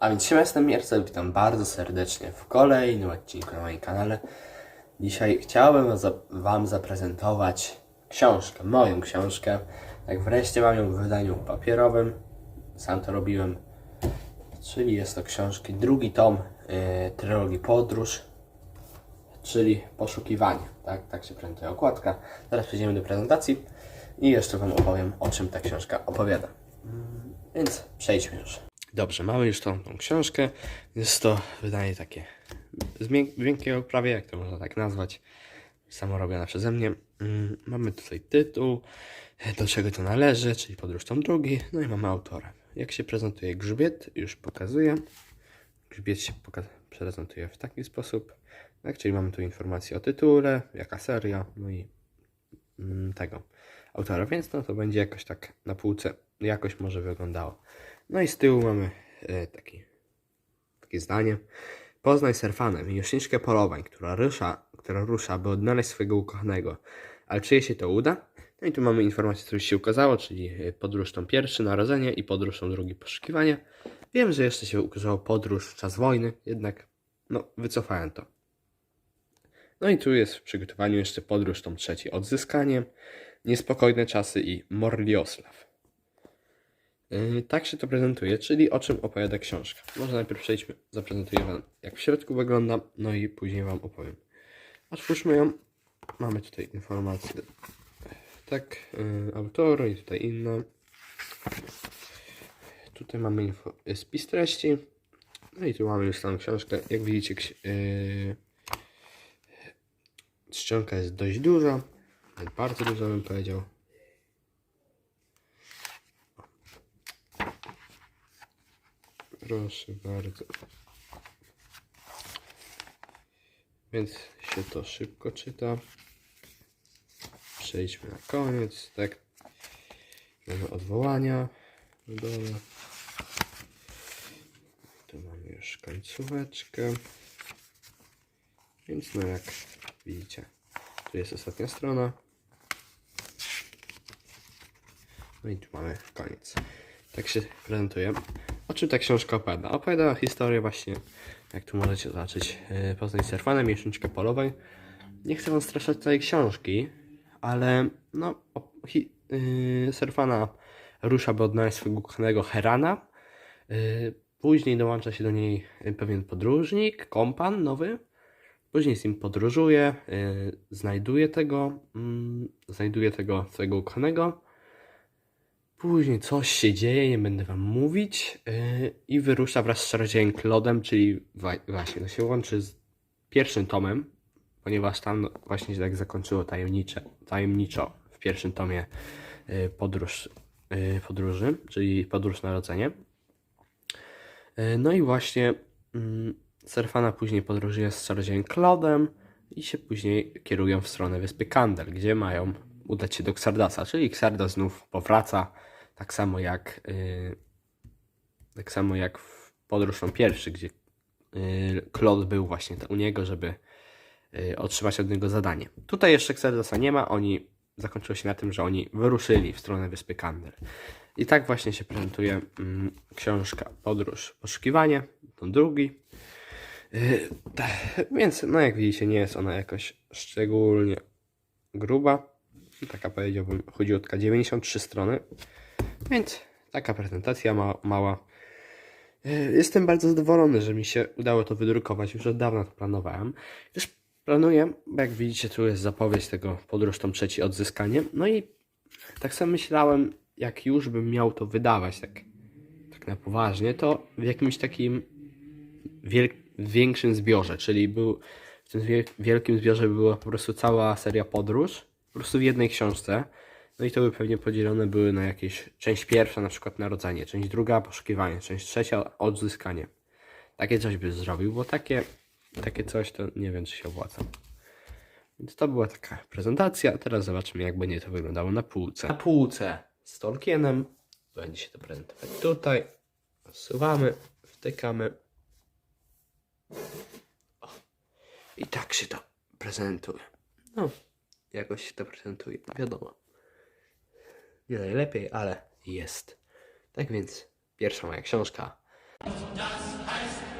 A więc siema, jestem Miercel, witam bardzo serdecznie w kolejnym odcinku na moim kanale. Dzisiaj chciałbym Wam zaprezentować książkę, moją książkę. Tak wreszcie mam ją w wydaniu papierowym, sam to robiłem. Czyli jest to książki, drugi tom yy, trylogii Podróż, czyli Poszukiwanie. Tak, tak się prezentuje okładka. Teraz przejdziemy do prezentacji i jeszcze Wam opowiem, o czym ta książka opowiada. Mm, Więc przejdźmy już. Dobrze, mamy już tą, tą książkę. Jest to wydanie takie z mięk- miękkiego prawie, jak to można tak nazwać. Samo robione przeze mnie. Mm, Mamy tutaj tytuł, do czego to należy, czyli podróż tom drugi. No i mamy autora. Jak się prezentuje grzbiet, już pokazuję. Grzbiet się prezentuje w taki sposób. Tak, czyli mamy tu informację o tytule, jaka seria, no i mm, tego autora, więc no to będzie jakoś tak na półce jakoś może wyglądało. No i z tyłu mamy e, taki, takie zdanie. Poznaj Serfanę, miłośniczkę polowań, która rusza, która rusza, by odnaleźć swojego ukochanego. Ale czy jej się to uda? No i tu mamy informację, co już się ukazało, czyli e, podróż tą pierwszy, narodzenie i podróż tą drugi, poszukiwanie. Wiem, że jeszcze się ukazało podróż, czas wojny, jednak no, wycofałem to. No i tu jest w przygotowaniu jeszcze podróż tą trzeci, odzyskanie, niespokojne czasy i Morliosław. Yy, tak się to prezentuje, czyli o czym opowiada książka. Może najpierw przejdźmy, zaprezentuję Wam jak w środku wygląda, no i później Wam opowiem. Otwórzmy ją. Mamy tutaj informacje. Tak, yy, i tutaj inne. Tutaj mamy info, yy, spis treści. No i tu mamy już samą książkę. Jak widzicie, ksi- yy, czcionka jest dość duża. Bardzo duża bym powiedział. Proszę bardzo. Więc się to szybko czyta. Przejdźmy na koniec, tak. Mamy odwołania. na dole. Tu mamy już końcóweczkę. Więc no jak widzicie, tu jest ostatnia strona. No i tu mamy koniec. Tak się prezentuje. O czym ta książka opowiada? Opowiada historię właśnie, jak tu możecie zobaczyć, yy, Poznań Serfana, mieszczniczkę polowań. Nie chcę wam straszać całej książki, ale no, hi, yy, Serfana rusza, by odnaleźć swojego kochanego Herana. Yy, później dołącza się do niej pewien podróżnik, kompan nowy. Później z nim podróżuje, yy, znajduje tego, mm, znajduje tego swojego ukochanego. Później coś się dzieje, nie będę wam mówić. Yy, I wyrusza wraz z czarodziejem Klodem, czyli właśnie to się łączy z pierwszym tomem, ponieważ tam no, właśnie się tak zakończyło tajemnicze, tajemniczo w pierwszym tomie yy, podróż, yy, podróży, czyli podróż narodzenie. Yy, no i właśnie mm, Serfana później podróżuje z czarodziejem Klodem i się później kierują w stronę wyspy Kandel, gdzie mają udać się do Xardasa, czyli Xardas znów powraca, tak samo jak yy, tak samo jak w podróż pierwszy, gdzie yy, Claude był właśnie u niego, żeby yy, otrzymać od niego zadanie. Tutaj jeszcze Xardasa nie ma, oni zakończyło się na tym, że oni wyruszyli w stronę wyspy Kandel. I tak właśnie się prezentuje mm, książka Podróż Poszukiwanie, ten drugi. Ta- więc, no jak widzicie, nie jest ona jakoś szczególnie gruba. Taka powiedziałbym, chudziutka, 93 strony. Więc taka prezentacja ma, mała. Yy, Jestem bardzo zadowolony, że mi się udało to wydrukować. Już od dawna to planowałem. Też planuję, bo jak widzicie, tu jest zapowiedź tego podróż tą trzeci odzyskanie. No i tak sobie myślałem, jak już bym miał to wydawać, tak, tak na poważnie, to w jakimś takim większym zbiorze, czyli był w tym wiel- wielkim zbiorze była po prostu cała seria podróż, po prostu w jednej książce. No i to by pewnie podzielone były na jakieś część pierwsza, na przykład narodzenie, część druga poszukiwanie, część trzecia odzyskanie. Takie coś by zrobił, bo takie, takie coś to nie wiem, czy się opłaca. Więc to była taka prezentacja. Teraz zobaczymy, jak będzie to wyglądało na półce. Na półce z Tolkienem będzie się to prezentować tutaj. Odsuwamy, wtykamy. O. I tak się to prezentuje. No, jakoś się to prezentuje, wiadomo. Nie najlepiej, ale jest. Tak więc, pierwsza moja książka. Nice.